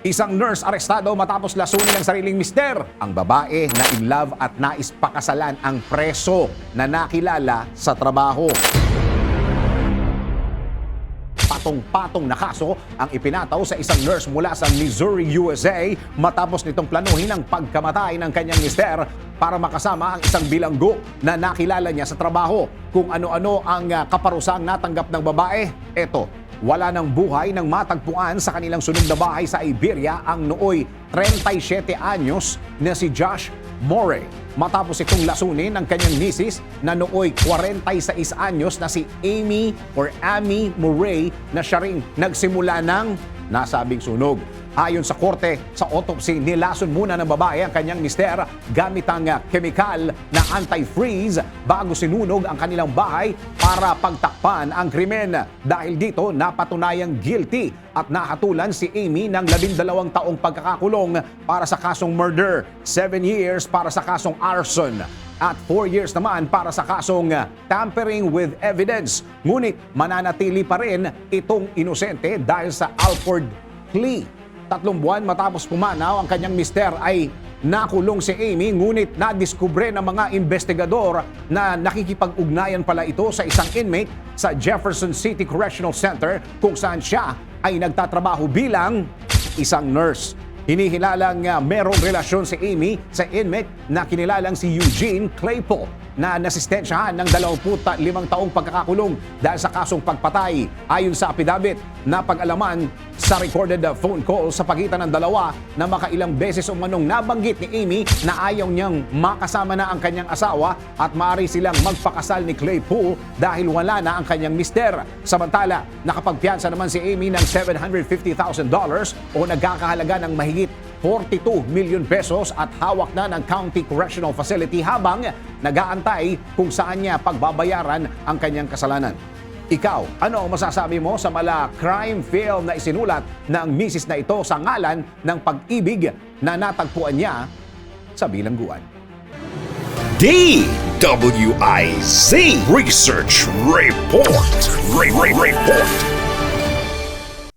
Isang nurse arestado matapos lasunin ang sariling mister. Ang babae na in love at nais pakasalan ang preso na nakilala sa trabaho. Patong-patong na kaso ang ipinataw sa isang nurse mula sa Missouri, USA matapos nitong planuhin ang pagkamatay ng kanyang mister para makasama ang isang bilanggo na nakilala niya sa trabaho. Kung ano-ano ang ah, kaparusang natanggap ng babae, eto, wala ng buhay nang matagpuan sa kanilang sunog na bahay sa Iberia ang nooy 37 anyos na si Josh Morey. Matapos itong lasunin ng kanyang misis na nooy 46 anyos na si Amy or Amy Murray na siya ring nagsimula ng nasabing sunog. Ayon sa korte, sa autopsy, nilason muna ng babae ang kanyang mister gamit ang ah, kemikal na anti-freeze bago sinunog ang kanilang bahay para pagtakpan ang krimen. Dahil dito, napatunayang guilty at nahatulan si Amy ng labindalawang taong pagkakakulong para sa kasong murder, 7 years para sa kasong arson at 4 years naman para sa kasong uh, tampering with evidence. Ngunit mananatili pa rin itong inosente dahil sa Alford plea. Tatlong buwan matapos pumanaw ang kanyang mister ay nakulong si Amy ngunit nadiskubre ng mga investigador na nakikipag-ugnayan pala ito sa isang inmate sa Jefferson City Correctional Center kung saan siya ay nagtatrabaho bilang isang nurse. Hinihilalang uh, merong relasyon si Amy sa inmate na kinilalang si Eugene Claypool na nasistensyahan ng 25 taong pagkakakulong dahil sa kasong pagpatay. Ayon sa apidabit na pag-alaman sa recorded phone call sa pagitan ng dalawa na makailang beses umanong nabanggit ni Amy na ayaw niyang makasama na ang kanyang asawa at maaari silang magpakasal ni Claypool dahil wala na ang kanyang mister. Samantala, nakapagpiansa naman si Amy ng $750,000 o nagkakahalaga ng mahigit 42 million pesos at hawak na ng County Correctional Facility habang nagaantay kung saan niya pagbabayaran ang kanyang kasalanan. Ikaw, ano ang masasabi mo sa mala crime film na isinulat ng misis na ito sa ngalan ng pag-ibig na natagpuan niya sa bilangguan? DWIZ Research Report. Re- Re- Report.